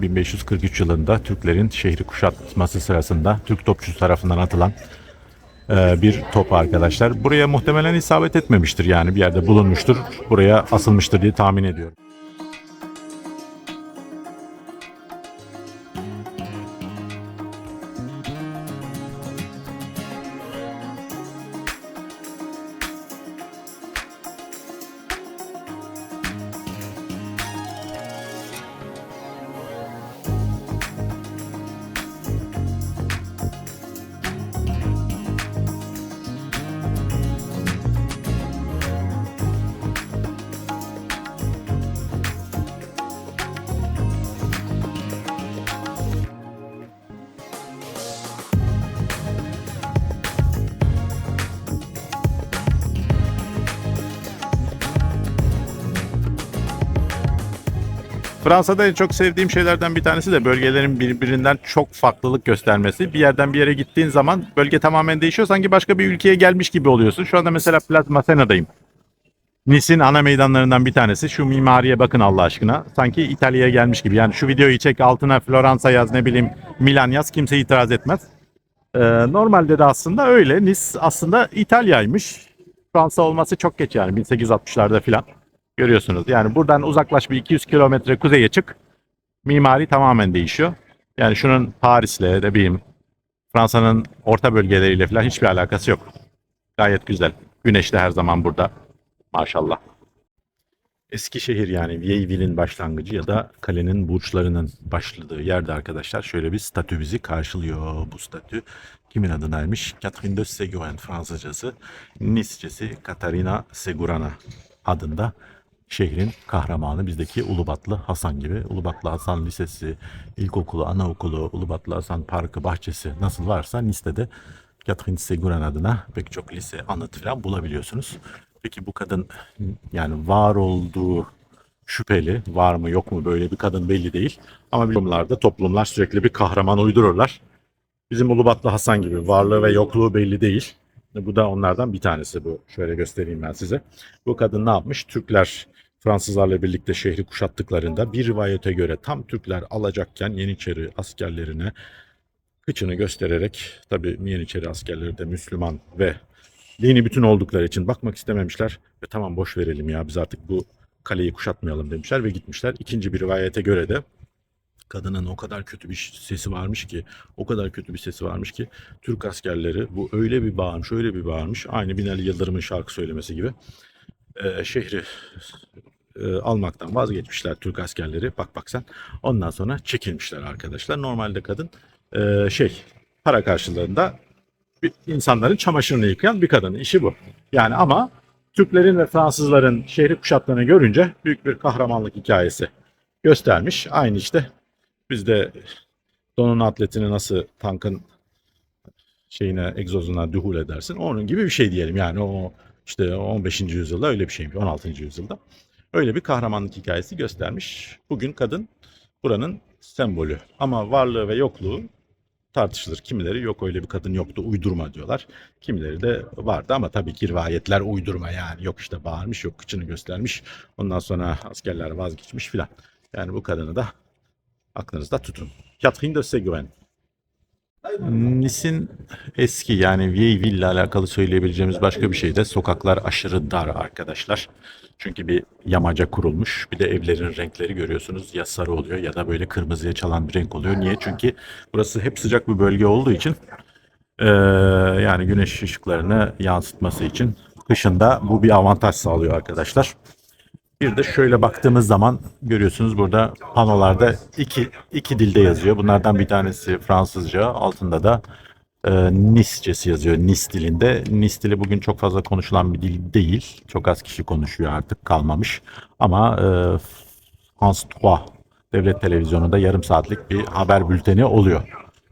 muhtemelen 1543 yılında Türklerin şehri kuşatması sırasında Türk topçusu tarafından atılan e, bir top arkadaşlar. Buraya muhtemelen isabet etmemiştir yani bir yerde bulunmuştur. Buraya asılmıştır diye tahmin ediyorum. Fransa'da en çok sevdiğim şeylerden bir tanesi de bölgelerin birbirinden çok farklılık göstermesi. Bir yerden bir yere gittiğin zaman bölge tamamen değişiyor. Sanki başka bir ülkeye gelmiş gibi oluyorsun. Şu anda mesela Place Massena'dayım. Nice'in ana meydanlarından bir tanesi. Şu mimariye bakın Allah aşkına. Sanki İtalya'ya gelmiş gibi. Yani şu videoyu çek altına Floransa yaz ne bileyim Milan yaz kimse itiraz etmez. Ee, normalde de aslında öyle. Nice aslında İtalya'ymış. Fransa olması çok geç yani 1860'larda filan. Görüyorsunuz. Yani buradan uzaklaş bir 200 kilometre kuzeye çık. Mimari tamamen değişiyor. Yani şunun Paris'le ne bileyim Fransa'nın orta bölgeleriyle falan hiçbir alakası yok. Gayet güzel. Güneş de her zaman burada. Maşallah. Eskişehir yani Vieilleville'in başlangıcı ya da kalenin burçlarının başladığı yerde arkadaşlar şöyle bir statü bizi karşılıyor. Bu statü kimin adınaymış? Catherine de Seguin Fransızcası, Nisçesi Katarina Segurana adında şehrin kahramanı bizdeki Ulubatlı Hasan gibi. Ulubatlı Hasan Lisesi, ilkokulu, anaokulu, Ulubatlı Hasan Parkı, bahçesi nasıl varsa Nice'de de Catherine Seguin adına pek çok lise, anıt falan bulabiliyorsunuz. Peki bu kadın yani var olduğu şüpheli, var mı yok mu böyle bir kadın belli değil. Ama toplumlarda toplumlar sürekli bir kahraman uydururlar. Bizim Ulubatlı Hasan gibi varlığı ve yokluğu belli değil. Bu da onlardan bir tanesi bu. Şöyle göstereyim ben size. Bu kadın ne yapmış? Türkler Fransızlarla birlikte şehri kuşattıklarında bir rivayete göre tam Türkler alacakken Yeniçeri askerlerine kıçını göstererek tabi Yeniçeri askerleri de Müslüman ve dini bütün oldukları için bakmak istememişler ve tamam boş verelim ya biz artık bu kaleyi kuşatmayalım demişler ve gitmişler. İkinci bir rivayete göre de kadının o kadar kötü bir sesi varmış ki, o kadar kötü bir sesi varmış ki Türk askerleri bu öyle bir bağırmış, öyle bir bağırmış. Aynı Binali Yıldırım'ın şarkı söylemesi gibi. Ee, şehri e, almaktan vazgeçmişler Türk askerleri. Bak bak sen. Ondan sonra çekilmişler arkadaşlar. Normalde kadın e, şey para karşılığında bir- insanların çamaşırını yıkayan bir kadın. İşi bu. Yani ama Türklerin ve Fransızların şehri kuşattığını görünce büyük bir kahramanlık hikayesi göstermiş. Aynı işte bizde donun atletini nasıl tankın şeyine egzozuna dühul edersin. Onun gibi bir şey diyelim. Yani o işte 15. yüzyılda öyle bir şeymiş. 16. yüzyılda. Öyle bir kahramanlık hikayesi göstermiş. Bugün kadın buranın sembolü. Ama varlığı ve yokluğu tartışılır. Kimileri yok öyle bir kadın yoktu uydurma diyorlar. Kimileri de vardı ama tabii ki rivayetler uydurma yani. Yok işte bağırmış yok kıçını göstermiş. Ondan sonra askerler vazgeçmiş filan. Yani bu kadını da aklınızda tutun. Catherine de Seguin. Nice'in eski yani Vieilleville ile alakalı söyleyebileceğimiz başka bir şey de sokaklar aşırı dar arkadaşlar. Çünkü bir yamaca kurulmuş. Bir de evlerin renkleri görüyorsunuz ya sarı oluyor ya da böyle kırmızıya çalan bir renk oluyor. Niye? Çünkü burası hep sıcak bir bölge olduğu için eee, yani güneş ışıklarını yansıtması için kışında bu bir avantaj sağlıyor arkadaşlar. Bir de şöyle baktığımız zaman görüyorsunuz burada panolarda iki, iki dilde yazıyor. Bunlardan bir tanesi Fransızca, altında da e, Nisçesi yazıyor Nis dilinde. Nis dili bugün çok fazla konuşulan bir dil değil. Çok az kişi konuşuyor artık kalmamış. Ama e, France 3 devlet televizyonunda yarım saatlik bir haber bülteni oluyor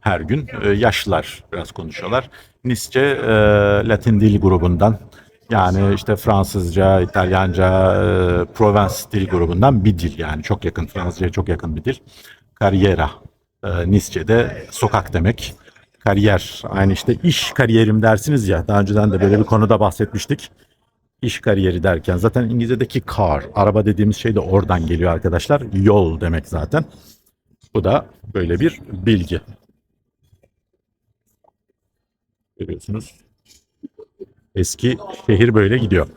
her gün. E, yaşlılar biraz konuşuyorlar. Nisçe e, Latin dil grubundan yani işte Fransızca, İtalyanca, e, Provence dil grubundan bir dil yani çok yakın Fransızca'ya çok yakın bir dil. Carriera, e, Nisçe'de sokak demek. Kariyer, aynı işte iş kariyerim dersiniz ya. Daha önceden de böyle bir konuda bahsetmiştik. İş kariyeri derken zaten İngilizce'deki car, araba dediğimiz şey de oradan geliyor arkadaşlar. Yol demek zaten. Bu da böyle bir bilgi. Görüyorsunuz. Eski şehir böyle gidiyor.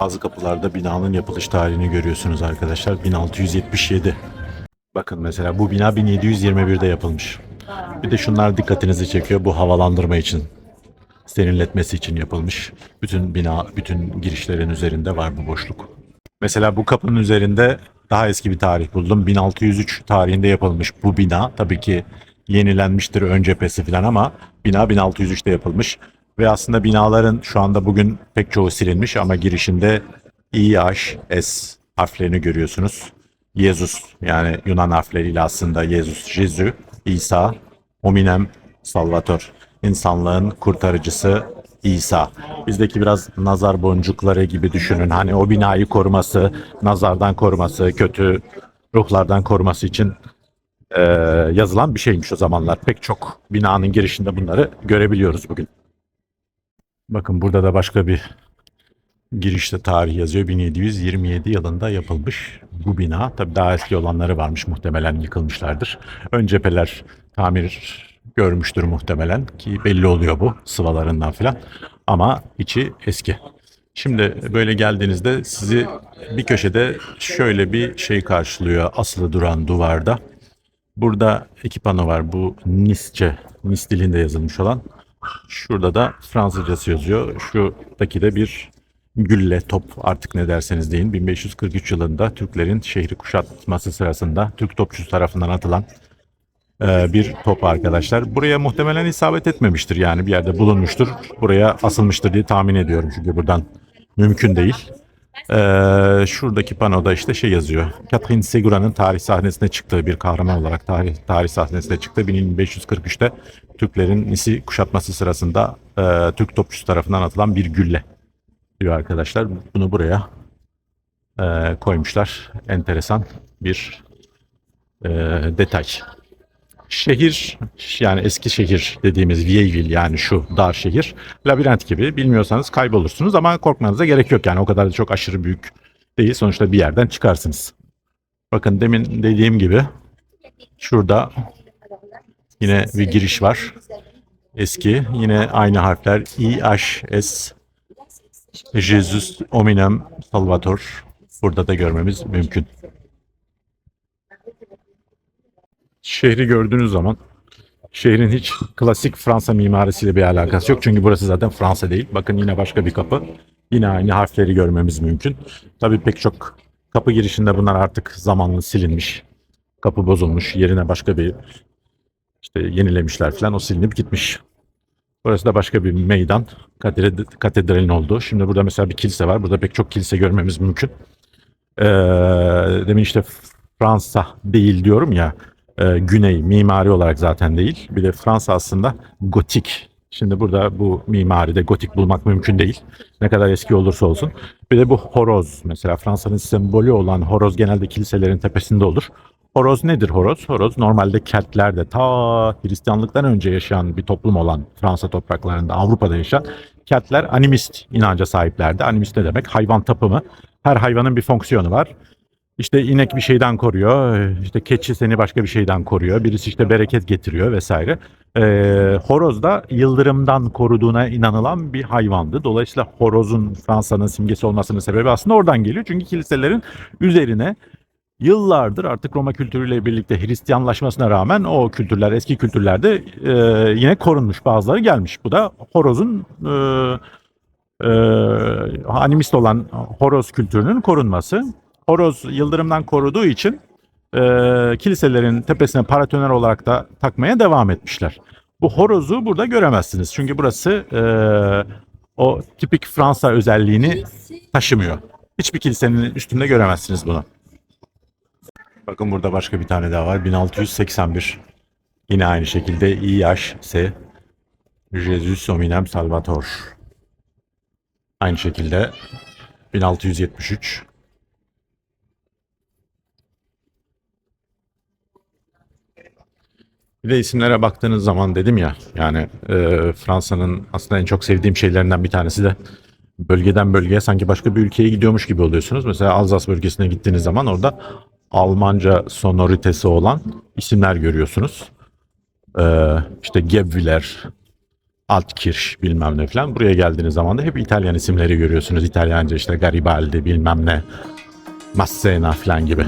Bazı kapılarda binanın yapılış tarihini görüyorsunuz arkadaşlar. 1677. Bakın mesela bu bina 1721'de yapılmış. Bir de şunlar dikkatinizi çekiyor. Bu havalandırma için, serinletmesi için yapılmış. Bütün bina, bütün girişlerin üzerinde var bu boşluk. Mesela bu kapının üzerinde daha eski bir tarih buldum. 1603 tarihinde yapılmış bu bina. Tabii ki yenilenmiştir ön cephesi falan ama bina 1603'te yapılmış. Ve aslında binaların şu anda bugün pek çoğu silinmiş ama girişinde İH, harflerini görüyorsunuz. Yezus yani Yunan harfleriyle aslında Yezus, Jesu, İsa, Hominem, Salvator. İnsanlığın kurtarıcısı İsa. Bizdeki biraz nazar boncukları gibi düşünün. Hani o binayı koruması, nazardan koruması, kötü ruhlardan koruması için e, yazılan bir şeymiş o zamanlar. Pek çok binanın girişinde bunları görebiliyoruz bugün. Bakın burada da başka bir girişte tarih yazıyor. 1727 yılında yapılmış bu bina. Tabii daha eski olanları varmış muhtemelen yıkılmışlardır. Ön cepheler tamir görmüştür muhtemelen ki belli oluyor bu sıvalarından filan. Ama içi eski. Şimdi böyle geldiğinizde sizi bir köşede şöyle bir şey karşılıyor asılı duran duvarda. Burada iki pano var. Bu Nisçe, Nis dilinde yazılmış olan. Şurada da Fransızcası yazıyor. Şuradaki de bir gülle top artık ne derseniz deyin. 1543 yılında Türklerin şehri kuşatması sırasında Türk topçusu tarafından atılan e, bir top arkadaşlar. Buraya muhtemelen isabet etmemiştir yani bir yerde bulunmuştur. Buraya asılmıştır diye tahmin ediyorum çünkü buradan mümkün değil. Ee, şuradaki panoda işte şey yazıyor. Catherine Segura'nın tarih sahnesine çıktığı bir kahraman olarak tarih, tarih sahnesine çıktı. 1543'te Türklerin Nis'i kuşatması sırasında e, Türk topçusu tarafından atılan bir gülle diyor arkadaşlar. Bunu buraya e, koymuşlar. Enteresan bir e, detay. Şehir yani eski şehir dediğimiz Vieilleville yani şu dar şehir labirent gibi bilmiyorsanız kaybolursunuz ama korkmanıza gerek yok yani o kadar da çok aşırı büyük değil sonuçta bir yerden çıkarsınız. Bakın demin dediğim gibi şurada yine bir giriş var. Eski yine aynı harfler I, H, S, Jesus, Hominem, Salvator burada da görmemiz mümkün. Şehri gördüğünüz zaman şehrin hiç klasik Fransa mimarisiyle bir alakası yok. Çünkü burası zaten Fransa değil. Bakın yine başka bir kapı. Yine aynı harfleri görmemiz mümkün. Tabii pek çok kapı girişinde bunlar artık zamanla silinmiş. Kapı bozulmuş. Yerine başka bir işte yenilemişler falan. O silinip gitmiş. Burası da başka bir meydan. Katedralin olduğu. Şimdi burada mesela bir kilise var. Burada pek çok kilise görmemiz mümkün. Ee, demin işte Fransa değil diyorum ya e, güney mimari olarak zaten değil. Bir de Fransa aslında gotik. Şimdi burada bu mimaride gotik bulmak mümkün değil. Ne kadar eski olursa olsun. Bir de bu horoz. Mesela Fransa'nın sembolü olan horoz genelde kiliselerin tepesinde olur. Horoz nedir horoz? Horoz normalde Keltlerde ta Hristiyanlıktan önce yaşayan bir toplum olan Fransa topraklarında Avrupa'da yaşayan Keltler animist inanca sahiplerdi. Animist ne demek? Hayvan tapımı. Her hayvanın bir fonksiyonu var. İşte inek bir şeyden koruyor, işte keçi seni başka bir şeyden koruyor, birisi işte bereket getiriyor vesaire. Ee, horoz da yıldırımdan koruduğuna inanılan bir hayvandı. Dolayısıyla horozun Fransa'nın simgesi olmasının sebebi aslında oradan geliyor. Çünkü kiliselerin üzerine yıllardır artık Roma kültürüyle birlikte Hristiyanlaşmasına rağmen o kültürler, eski kültürlerde e, yine korunmuş bazıları gelmiş. Bu da horozun e, e, animist olan horoz kültürünün korunması horoz yıldırımdan koruduğu için e, kiliselerin tepesine paratoner olarak da takmaya devam etmişler. Bu horozu burada göremezsiniz. Çünkü burası e, o tipik Fransa özelliğini taşımıyor. Hiçbir kilisenin üstünde göremezsiniz bunu. Bakın burada başka bir tane daha var. 1681. Yine aynı şekilde İHS Jesus Hominem Salvator. Aynı şekilde 1673 Bir de isimlere baktığınız zaman dedim ya yani e, Fransa'nın aslında en çok sevdiğim şeylerinden bir tanesi de bölgeden bölgeye sanki başka bir ülkeye gidiyormuş gibi oluyorsunuz. Mesela Alzas bölgesine gittiğiniz zaman orada Almanca sonoritesi olan isimler görüyorsunuz. Ee, işte Gebviler, Altkirch bilmem ne falan. Buraya geldiğiniz zaman da hep İtalyan isimleri görüyorsunuz. İtalyanca işte Garibaldi bilmem ne, Massena falan gibi.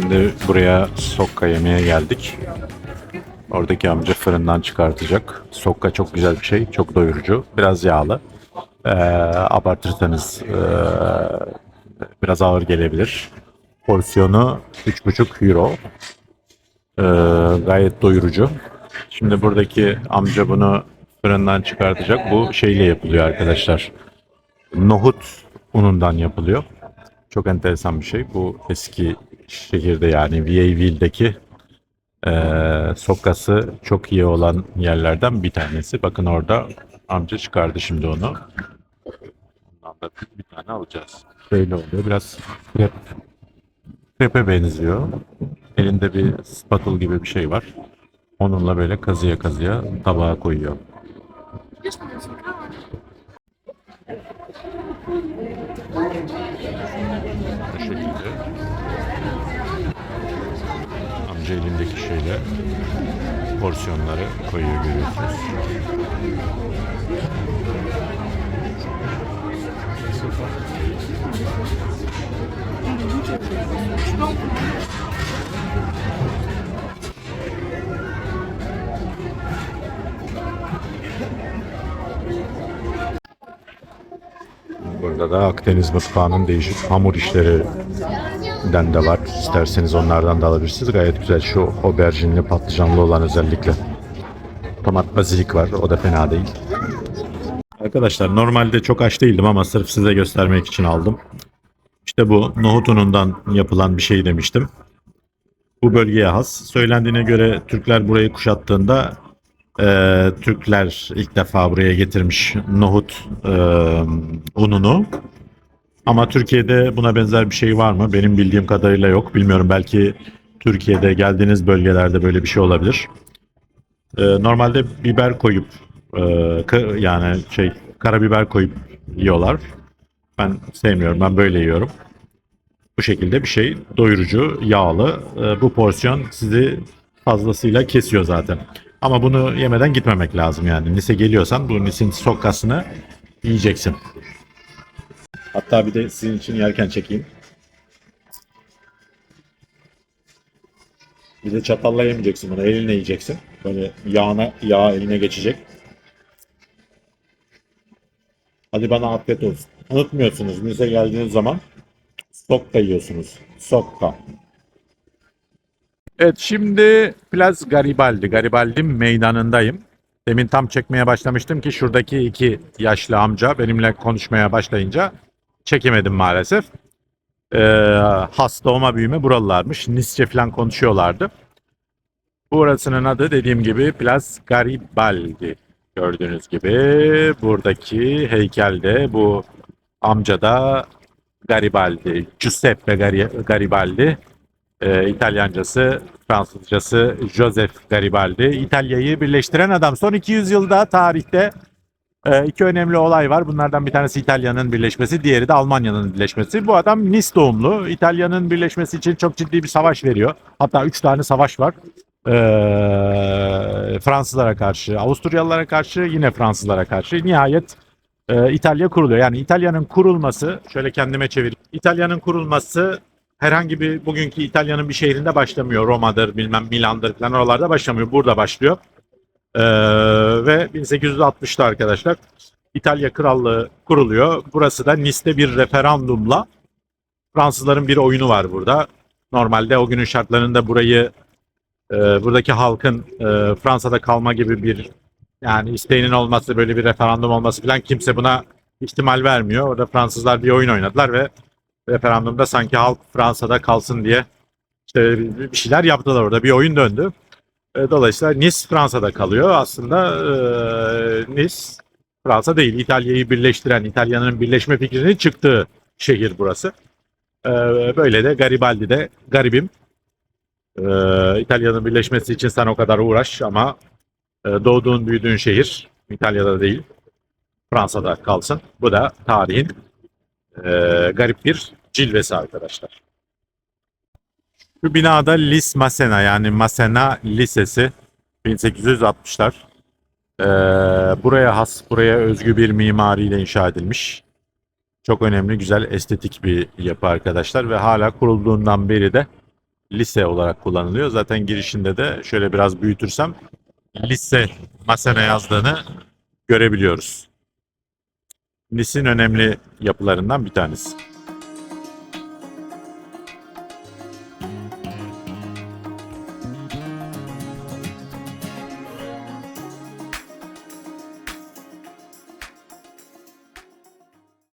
Şimdi buraya sokka yemeye geldik. Oradaki amca fırından çıkartacak. Sokka çok güzel bir şey, çok doyurucu, biraz yağlı. Ee, abartırsanız ee, biraz ağır gelebilir. Porsiyonu 3,5 euro. Ee, gayet doyurucu. Şimdi buradaki amca bunu fırından çıkartacak. Bu şeyle yapılıyor arkadaşlar. Nohut unundan yapılıyor. Çok enteresan bir şey. Bu eski şehirde yani Vieilleville'deki eee sokası çok iyi olan yerlerden bir tanesi. Bakın orada amca çıkardı şimdi onu. Ondan da bir tane alacağız. Böyle oluyor. Biraz krep, krepe benziyor. Elinde bir spatula gibi bir şey var. Onunla böyle kazıya kazıya tabağa koyuyor. Bu şekilde. Amca elindeki şeyle porsiyonları koyuyor görüyorsunuz. Burada da Akdeniz mutfağının değişik hamur işlerinden de var. İsterseniz onlardan da alabilirsiniz. Gayet güzel. Şu oberjinli patlıcanlı olan özellikle. Tomat bazilik var. O da fena değil. Arkadaşlar normalde çok aç değildim ama sırf size göstermek için aldım. İşte bu nohut unundan yapılan bir şey demiştim. Bu bölgeye has. Söylendiğine göre Türkler burayı kuşattığında eee, Türkler ilk defa buraya getirmiş nohut eee, ununu. Ama Türkiye'de buna benzer bir şey var mı? Benim bildiğim kadarıyla yok. Bilmiyorum belki Türkiye'de geldiğiniz bölgelerde böyle bir şey olabilir. Eee, normalde biber koyup ka- yani şey karabiber koyup yiyorlar. Ben sevmiyorum. Ben böyle yiyorum. Bu şekilde bir şey doyurucu, yağlı. Eee, bu porsiyon sizi fazlasıyla kesiyor zaten. Ama bunu yemeden gitmemek lazım yani. Nice geliyorsan bu Nice'in sokasını yiyeceksin. Hatta bir de sizin için yerken çekeyim. Bir de çatalla yemeyeceksin bunu. Elinle yiyeceksin. Böyle yağına, yağ eline geçecek. Hadi bana afiyet olsun. Unutmuyorsunuz. Nice geldiğiniz zaman sokka yiyorsunuz. Sokka. Evet şimdi Plaz Garibaldi, Garibaldi meydanındayım. Demin tam çekmeye başlamıştım ki şuradaki iki yaşlı amca benimle konuşmaya başlayınca çekemedim maalesef. Ee, has doğma büyüme buralılarmış. Nisçe falan konuşuyorlardı. Burasının adı dediğim gibi Plaz Garibaldi. Gördüğünüz gibi buradaki heykelde bu amca da Garibaldi, Giuseppe Gari- Garibaldi. Ee, İtalyancası, Fransızcası Joseph Garibaldi. İtalya'yı birleştiren adam. Son 200 yılda tarihte Ee, iki önemli olay var. Bunlardan bir tanesi İtalya'nın birleşmesi, diğeri de Almanya'nın birleşmesi. Bu adam Nice doğumlu. İtalya'nın birleşmesi için çok ciddi bir savaş veriyor. Hatta üç tane savaş var. Ee, Fransızlara karşı, Avusturyalılara karşı, yine Fransızlara karşı. Nihayet e, İtalya kuruluyor. Yani İtalya'nın kurulması, şöyle kendime çevireyim. İtalya'nın kurulması herhangi bir bugünkü İtalya'nın bir şehrinde başlamıyor. Roma'dır, bilmem Milan'dır falan oralarda başlamıyor. Burada başlıyor. Ee, ve 1860'ta arkadaşlar İtalya Krallığı kuruluyor. Burası da Nice'de bir referandumla Fransızların bir oyunu var burada. Normalde o günün şartlarında burayı e, buradaki halkın e, Fransa'da kalma gibi bir yani isteğinin olması böyle bir referandum olması falan kimse buna ihtimal vermiyor. Orada Fransızlar bir oyun oynadılar ve referandumda sanki halk Fransa'da kalsın diye işte bir şeyler yaptılar orada. Bir oyun döndü. E, Dolayısıyla Nice Fransa'da kalıyor. Aslında e, Nice Fransa değil. İtalya'yı birleştiren, İtalya'nın birleşme fikrinin çıktığı şehir burası. E, Böyle de Garibaldi de garibim. İtalya'nın birleşmesi için sen o kadar uğraş ama doğduğun büyüdüğün şehir İtalya'da değil. Fransa'da kalsın. Bu da tarihin garip bir cilvesi arkadaşlar. Şu binada Lis Masena yani Masena Lisesi 1860'lar. Ee, buraya has, buraya özgü bir mimariyle inşa edilmiş. Çok önemli, güzel, estetik bir yapı arkadaşlar ve hala kurulduğundan beri de lise olarak kullanılıyor. Zaten girişinde de şöyle biraz büyütürsem lise Masena yazdığını görebiliyoruz. Nis'in önemli yapılarından bir tanesi.